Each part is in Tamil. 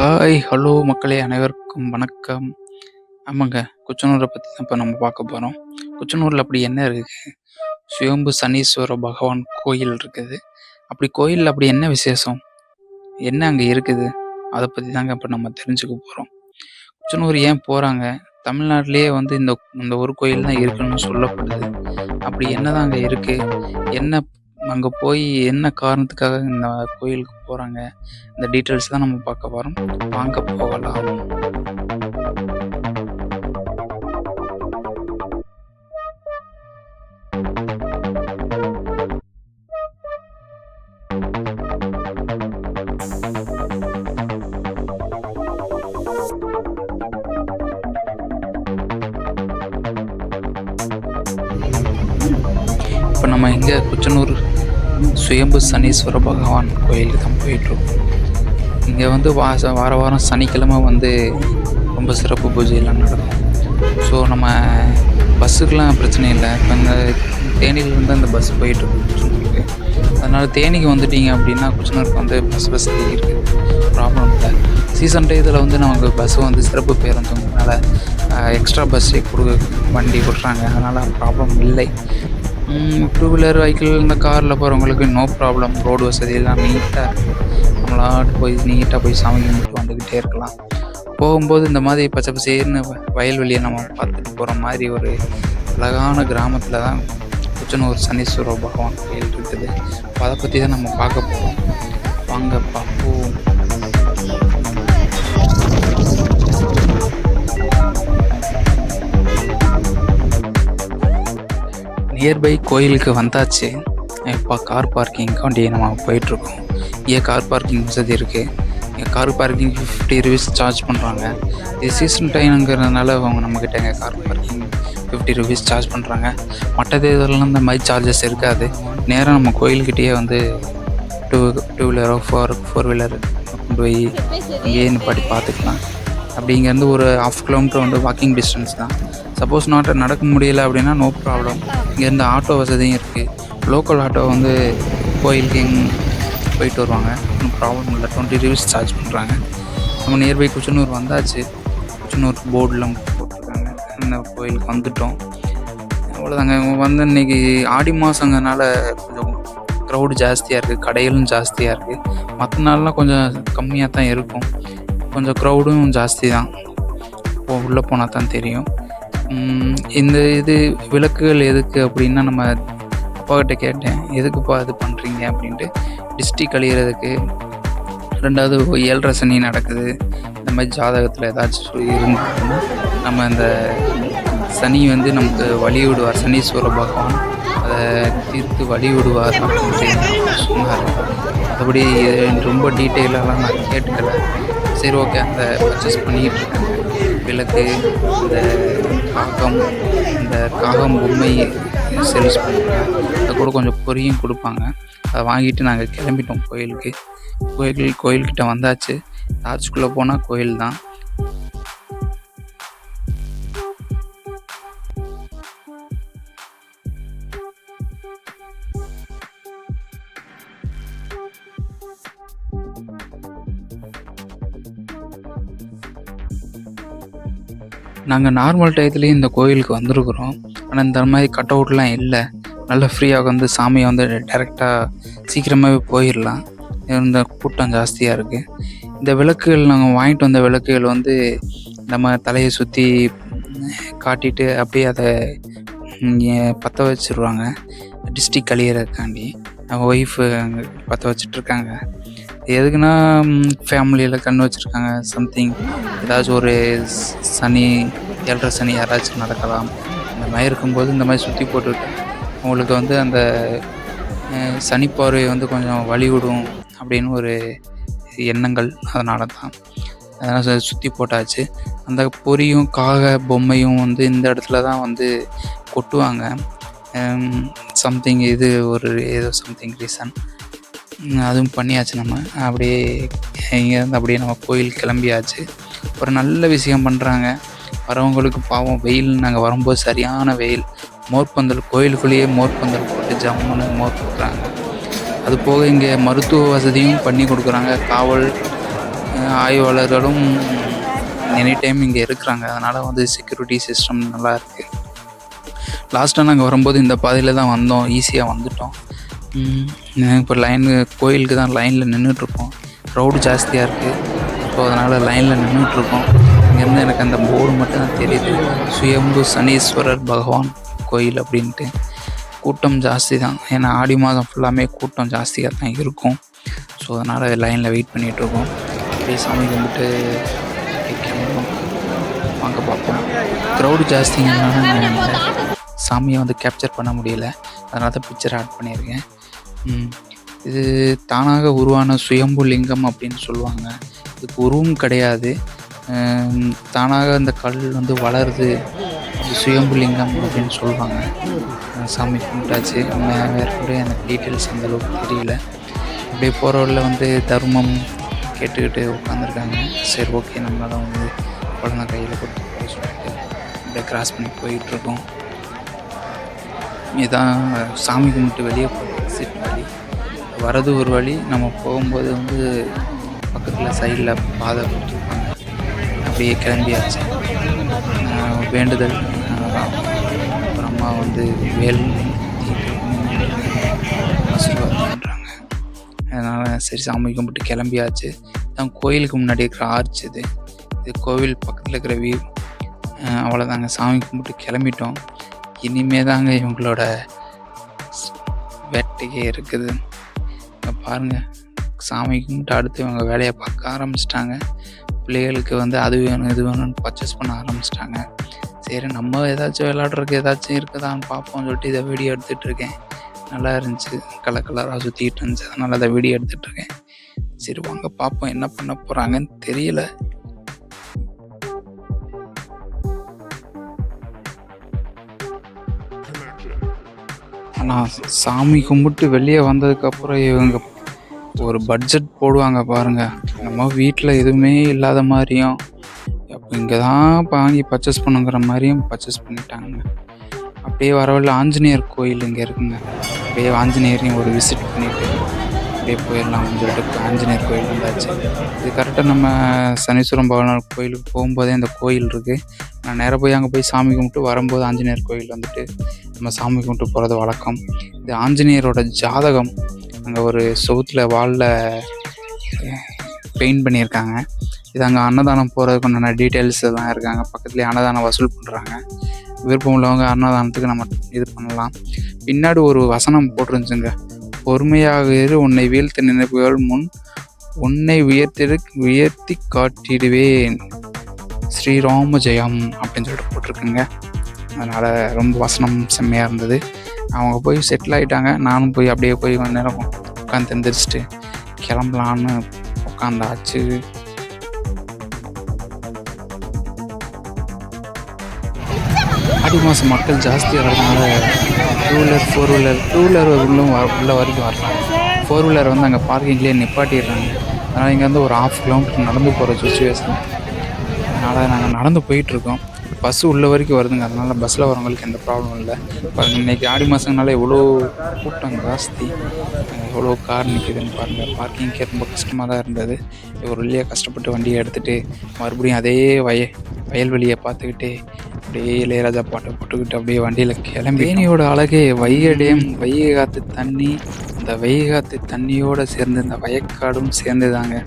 ஹாய் ஹலோ மக்களே அனைவருக்கும் வணக்கம். ஆமாங்க குச்சனூரை பற்றி தான் இப்போ நம்ம பார்க்க போகிறோம் குச்சனூரில் அப்படி என்ன இருக்குது? சுயம்பு சனீஸ்வர பகவான் கோயில் இருக்குது. அப்படி கோயிலில் அப்படி என்ன விசேஷம்? என்ன அங்கே இருக்குது? அதை பற்றி தாங்க இப்போ நம்ம தெரிஞ்சுக்க போகிறோம் குச்சனூர் ஏன் போகிறாங்க தமிழ்நாட்டிலேயே வந்து இந்த இந்த ஒரு கோயில் தான் இருக்குன்னு சொல்லப்படுது. அப்படி என்னதான் அங்கே இருக்குது என்ன அங்கே போய் என்ன காரணத்துக்காக இந்த கோயிலுக்கு போகிறாங்க இந்த டீட்டெயில்ஸ் தான் நம்ம பார்க்க போகிறோம் வாங்க போகலாம். இப்போ நம்ம இங்கே குச்சனூர் சுயம்பு சனீஸ்வர பகவான் கோயிலுக்கு தான் போயிட்டுருக்கோம். இங்கே வந்து வாச வார வாரம் சனிக்கிழமை வந்து ரொம்ப சிறப்பு பூஜையெல்லாம் நடக்கும். ஸோ நம்ம பஸ்ஸுக்கெலாம் பிரச்சனை இல்லை. இப்போ இந்த தேனியிலேருந்து அந்த பஸ் போயிட்டுருக்கு குச்சனூருக்கு அதனால் தேனிக்கு வந்துட்டீங்க அப்படின்னா குச்சனருக்கு வந்து பஸ் வசதி இருக்குது ப்ராப்ளம் இல்லை. சீசன் டயத்தில் வந்து நமக்கு பஸ்ஸு வந்து சிறப்பு பேருந்துனால எக்ஸ்ட்ரா பஸ்ஸே கொடு வண்டி விட்றாங்க. அதனால் ப்ராப்ளம் இல்லை. டூ வீலர் வெஹிக்கிள் இந்த காரில் போகிறவங்களுக்கு நோ ப்ராப்ளம் ரோடு வசதி எல்லாம் நீட்டாக இருக்கும் நம்மளாட்டு போய் நீட்டாக போய் சாமி கும்பிட்டு வந்துக்கிட்டே இருக்கலாம். போகும்போது இந்த மாதிரி பச்சை பசேர்னு வயல்வெளியை நம்ம பார்த்துட்டு போகிற மாதிரி ஒரு அழகான கிராமத்தில் தான் குச்சனூர் சனீஸ்வர பகவான் கோயில் இருக்குது. அதை பற்றி தான் நம்ம பார்க்க போகிறோம் வாங்கப்பா பார்ப்போம் நியர்பை கோயிலுக்கு வந்தாச்சு. இப்போ கார் பார்க்கிங்காண்டி நம்ம போயிட்டுருக்கோம். ஏன் கார் பார்க்கிங் வசதி இருக்குது இங்கே car parking fifty rupees charge பண்ணுறாங்க இது சீசன் டைம்ங்கிறதுனால அவங்க நம்மக்கிட்ட இங்கே car parking fifty rupees charge பண்ணுறாங்க மற்ற தேதியிலலாம் இந்த மாதிரி சார்ஜஸ் இருக்காது. நேராக நம்ம கோயில்கிட்டயே வந்து டூ டூ வீலரோ ஃபோர் ஃபோர் வீலர் கொண்டு போய் இங்கேயே நிப்பாட்டி பார்த்துக்கலாம். அப்படி இங்கேருந்து ஒரு ஆஃப் கிலோமீட்டர் வந்து வாக்கிங் டிஸ்டன்ஸ் தான். சப்போஸ் நாட்டை நடக்க முடியல அப்படின்னா நோ ப்ராப்ளம் இங்கேருந்து ஆட்டோ வசதியும் இருக்குது லோக்கல் ஆட்டோ வந்து கோயிலுக்கு எங் போயிட்டு வருவாங்க. ஒன்றும் ப்ராப்ளம் இல்லை. டுவெண்ட்டி ருபீஸ் சார்ஜ் பண்ணுறாங்க நம்ம நியர்பை குச்சனூர் வந்தாச்சு. குச்சனூர் போர்டெலாம் போட்டிருக்காங்க. அந்த கோயிலுக்கு வந்துட்டோம். அவ்வளோதாங்க வந்து இன்றைக்கி ஆடி மாதங்கிறனால கொஞ்சம் க்ரௌடு ஜாஸ்தியாக இருக்குது கடைகளும் ஜாஸ்தியாக இருக்குது மற்ற நாள்லாம் கொஞ்சம் கம்மியாக தான் இருக்கும். கொஞ்சம் க்ரௌடும் ஜாஸ்தி தான் உள்ளே போனால் தான் தெரியும். இந்த இது விளக்குகள் எதுக்கு அப்படின்னா நம்ம அப்பாக்கிட்ட கேட்டேன் எதுக்குப்பா இது பண்ணுறீங்க அப்படின்ட்டு. டிஸ்ட்ரிக் கழியிறதுக்கு. ரெண்டாவது ஏழரை சனி நடக்குது. இந்த மாதிரி ஜாதகத்தில் ஏதாச்சும் இருந்ததுன்னா நம்ம இந்த சனி வந்து நமக்கு வழி விடுவார் சனீஸ்வர பகவான் அதை தீர்த்து வழி விடுவார் அப்படின்னு சொன்னார். அப்படி ரொம்ப டீட்டெயிலெல்லாம் நான் கேட்டுக்கல சரி ஓகே அந்த பர்ச்சேஸ் பண்ணிக்கிட்டு இருக்கேன். விளக்கு இந்த காகம் இந்த காகம் பொம்மை சேல்ஸ் பண்ணுவாங்க. அது கூட கொஞ்சம் பொரியும் கொடுப்பாங்க. அதை வாங்கிட்டு நாங்கள் கிளம்பிட்டோம் கோயிலுக்கு. கோயில் கோயில்கிட்ட வந்தாச்சு. ஆர்ச்சுக்குள்ளே போனால் கோயில் தான் நாங்கள் நார்மல் டயத்துலேயும் இந்த கோயிலுக்கு வந்திருக்கிறோம். ஆனால் இந்த மாதிரி கட் அவுட்லாம் இல்லை. நல்லா ஃப்ரீயாக வந்து சாமியை வந்து டைரெக்டாக சீக்கிரமாகவே போயிடலாம். இந்த கூட்டம் ஜாஸ்தியாக இருக்குது இந்த விளக்குகள் நாங்கள் வாங்கிட்டு வந்த விளக்குகள் வந்து நம்ம தலையை சுற்றி காட்டிட்டு அப்படியே அதை இங்கே பற்ற வச்சுருவாங்க. டிஸ்ட்ரிக் கழியறதுக்காண்டி. அவங்க ஒய்ஃபு அங்கே பற்ற வச்சுட்ருக்காங்க எதுக்குன்னா ஃபேமிலியில் கண் வச்சுருக்காங்க சம்திங் ஏதாச்சும் ஒரு சனி ஏழரை சனி யாராச்சும் நடக்கலாம். இந்த மாதிரி இருக்கும்போது இந்த மாதிரி சுற்றி போட்டுவிட்டு அவங்களுக்கு வந்து அந்த சனிப்பார்வை வந்து கொஞ்சம் வழிவிடும் அப்படின்னு ஒரு எண்ணங்கள் அதனால தான் அதனால் சுற்றி போட்டாச்சு. அந்த பொரியும் காக பொம்மையும் வந்து இந்த இடத்துல தான் வந்து கொட்டுவாங்க. சம்திங் இது ஒரு ஏதோ சம்திங் ரீசன் அதுவும் பண்ணியாச்சு நம்ம. அப்படியே இங்கேருந்து அப்படியே நம்ம கோயில் கிளம்பியாச்சு. ஒரு நல்ல விஷயம் பண்ணுறாங்க வரவங்களுக்கு பாவம் வெயில் நாங்கள் வரும்போது சரியான வெயில். மோர்பந்தல் கோயிலுக்குள்ளேயே மோர்பந்தல் போட்டு ஜம்முன்னு மோர் கொடுக்குறாங்க அது போக இங்கே மருத்துவ வசதியும் பண்ணி கொடுக்குறாங்க. காவல் ஆய்வாளர்களும் எனி டைம் இங்கே இருக்கிறாங்க. அதனால் வந்து செக்யூரிட்டி சிஸ்டம் நல்லா இருக்குது லாஸ்ட்டாக நாங்கள் வரும்போது இந்த பாதையில் தான் வந்தோம். ஈஸியாக வந்துட்டோம். இப்போ லைனு கோயிலுக்கு தான் லைனில் நின்றுட்டுருக்கோம் க்ரௌடு ஜாஸ்தியாக இருக்குது ஸோ அதனால் லைனில் நின்றுட்டுருக்கோம் இங்கேருந்து எனக்கு அந்த போர்டு மட்டும் தான் தெரியுது. சுயம்பு சனீஸ்வரர் பகவான் கோயில் அப்படின்ட்டு. கூட்டம் ஜாஸ்தி தான். ஏன்னா ஆடி மாதம் ஃபுல்லாமே கூட்டம் ஜாஸ்தியாக தான் இருக்கும். ஸோ அதனால் லைனில் வெயிட் பண்ணிகிட்ருக்கோம் அப்படியே சாமி கும்பிட்டு அப்படியே வாங்க பார்ப்போம். க்ரௌடு ஜாஸ்திங்கிறதுனால சாமியை வந்து கேப்சர் பண்ண முடியல. அதனால தான் பிக்சர் ஆட் பண்ணியிருக்கேன். இது தானாக உருவான சுயம்பு லிங்கம் அப்படின்னு சொல்லுவாங்க. இதுக்கு உருவம் கிடையாது. தானாக அந்த கல் வந்து வளருது. அது சுயம்பு லிங்கம் அப்படின்னு சொல்லுவாங்க. சாமி கும்பிட்டாச்சு. வேறு கூட எனக்கு டீட்டெயில்ஸ் அந்தளவுக்கு தெரியல. அப்படியே போகிற வந்து தர்மம் கேட்டுக்கிட்டு உட்காந்துருக்காங்க சரி ஓகே நம்மளால் வந்து குழந்தை கையில் கொடுத்து போய் சொல்லிட்டு அப்படியே கிராஸ் பண்ணி போயிட்டுருக்கோம் இதான் சாமி கும்பிட்டு வெளியே போய் வரது ஒரு வழி நம்ம போகும்போது வந்து பக்கத்தில் சைடில் பாதை கொடுத்துருப்பாங்க. அப்படியே கிளம்பியாச்சு. வேண்டுதல். அப்புறமா வந்து வேல் பண்ணுறாங்க அதனால் சரி சாமி கும்பிட்டு கிளம்பியாச்சு. தான் கோயிலுக்கு முன்னாடி இருக்கிற ஆர்ச் இது. இது கோவில் பக்கத்தில் இருக்கிற வியூ அவ்வளோதாங்க சாமி கும்பிட்டு கிளம்பிட்டோம். இனிமே தாங்க இவங்களோட வேட்டையே இருக்குது. பாருங்கள் சாமி கும்பிட்டு அடுத்து இவங்க வேலையை பார்க்க ஆரம்பிச்சிட்டாங்க. பிள்ளைகளுக்கு வந்து அது வேணும் இது வேணும்னு பர்ச்சேஸ் பண்ண ஆரம்பிச்சிட்டாங்க. சரி நம்ம ஏதாச்சும் விளாட்றதுக்கு ஏதாச்சும் இருக்குதான்னு பார்ப்போம்னு சொல்லிட்டு இதை வீடியோ எடுத்துகிட்டு இருக்கேன். நல்லா இருந்துச்சு. கலர் கலராக சுற்றிக்கிட்டு இருந்துச்சு. அதனால் அதை வீடியோ எடுத்துகிட்டு இருக்கேன். சரி வாங்க பார்ப்போம் என்ன பண்ண போகிறாங்கன்னு தெரியல. நான் சாமி கும்பிட்டு வெளியே வந்ததுக்கப்புறம் இவங்க ஒரு பட்ஜெட் போடுவாங்க பாருங்கள் நம்ம வீட்டில் எதுவுமே இல்லாத மாதிரியும் அப்போ இங்கே தான் வாங்கி பர்ச்சேஸ் பண்ணுங்கிற மாதிரியும் பர்ச்சேஸ் பண்ணிட்டாங்க. அப்படியே வரவழில் ஆஞ்சநேயர் கோயில் இங்கே இருக்குங்க. அப்படியே ஆஞ்சநேயரையும் ஒரு விசிட் பண்ணிட்டு அப்படியே போயிடலாம்னு சொல்லிட்டு ஆஞ்சநேயர் கோயில் வந்தாச்சு. இது கரெக்டாக நம்ம சனீஸ்வரம் பகவான் கோயிலுக்கு போகும்போதே அந்த கோயில் இருக்குது நான் நேராக போய் அங்கே போய் சாமி கும்பிட்டு வரும்போது ஆஞ்சநேயர் கோயில் வந்துட்டு நம்ம சாமி கும்பிட்டு போகிறது வழக்கம். இது ஆஞ்சநேயரோட ஜாதகம். அங்கே ஒரு சவுத்தில் வாலில் பெயிண்ட் பண்ணியிருக்காங்க. இது அங்கே அன்னதானம் போகிறதுக்கு உண்டான டீட்டெயில்ஸ் எல்லாம் இருக்காங்க. பக்கத்துலேயே அன்னதானம் வசூல் பண்ணுறாங்க விருப்பம் உள்ளவங்க அன்னதானத்துக்கு நம்ம இது பண்ணலாம். பின்னாடி ஒரு வசனம் போட்டிருந்துச்சுங்க. பொறுமையாக இரு உன்னை வீழ்த்த நினைப்புகள் முன் உன்னை உயர்த்திடு உயர்த்தி காட்டிடுவேன். ஸ்ரீராம ஜெயம் அப்படின்னு சொல்லிட்டு போட்டிருக்குங்க. அதனால் ரொம்ப வசனம் செம்மையாக இருந்தது. அவங்க போய் செட்டில் ஆகிட்டாங்க நானும் போய் அப்படியே போய் கொஞ்ச நேரம் உட்காந்து எந்திரிச்சிட்டு கிளம்பலான்னு உட்காந்தாச்சு ஆடி மாதம் மக்கள் ஜாஸ்தியாக இருக்கிறதுனால two wheeler four wheeler two wheeler உள்ளும் உள்ளே உள்ள வரைக்கும் வரலாம். ஃபோர் வீலர் வந்து அங்கே பார்க்கிங்லேயே நிப்பாட்டிடுறாங்க. அதனால் இங்கேருந்து ஒரு ஆஃப் கிலோமீட்டர் நடந்து போகிற சுச்சுவேஷன் அதனால் நாங்கள் நடந்து போயிட்டுருக்கோம். பஸ்ஸு உள்ள வரைக்கும் வருதுங்க. அதனால் பஸ்ஸில் வரவங்களுக்கு எந்த ப்ராப்ளம் இல்லை. பாருங்கள் இன்னைக்கு ஆடி மாதங்கனால எவ்வளோ கூட்டம் ஜாஸ்தி. எவ்வளோ கார் நிற்கிதுன்னு பாருங்கள் பார்க்கிங்கே ரொம்ப கஷ்டமாக தான் இருந்தது. ஒரு வழியாக கஷ்டப்பட்டு வண்டியை எடுத்துகிட்டு மறுபடியும் அதே வய வயல்வெளியை பார்த்துக்கிட்டே அப்படியே இளையராஜா பாட்டை போட்டுக்கிட்டு அப்படியே வண்டியில் கிளம்பி தேனியோட அழகே வைகை டேம் வைகை காத்து தண்ணி அந்த வைகை காத்து தண்ணியோடு சேர்ந்து இந்த வயக்காடும் சேர்ந்து தாங்க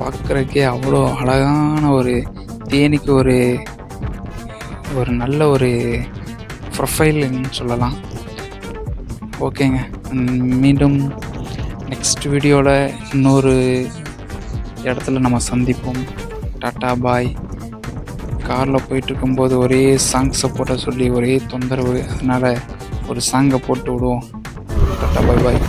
பார்க்குறக்கே அவ்வளோ அழகான ஒரு தேனிக்கு ஒரு ஒரு நல்ல ஒரு ப்ரொஃபைல்னு சொல்லலாம். ஓகேங்க. மீண்டும் நெக்ஸ்ட் வீடியோவில் இன்னொரு இடத்துல நம்ம சந்திப்போம். Tata bye. காரில் போயிட்டு இருக்கும்போது ஒரே சாங்ஸை போட்ட சொல்லி ஒரே தொந்தரவு. அதனால் ஒரு சாங்கை போட்டு விடுவோம். டாட்டா பாய் பாய்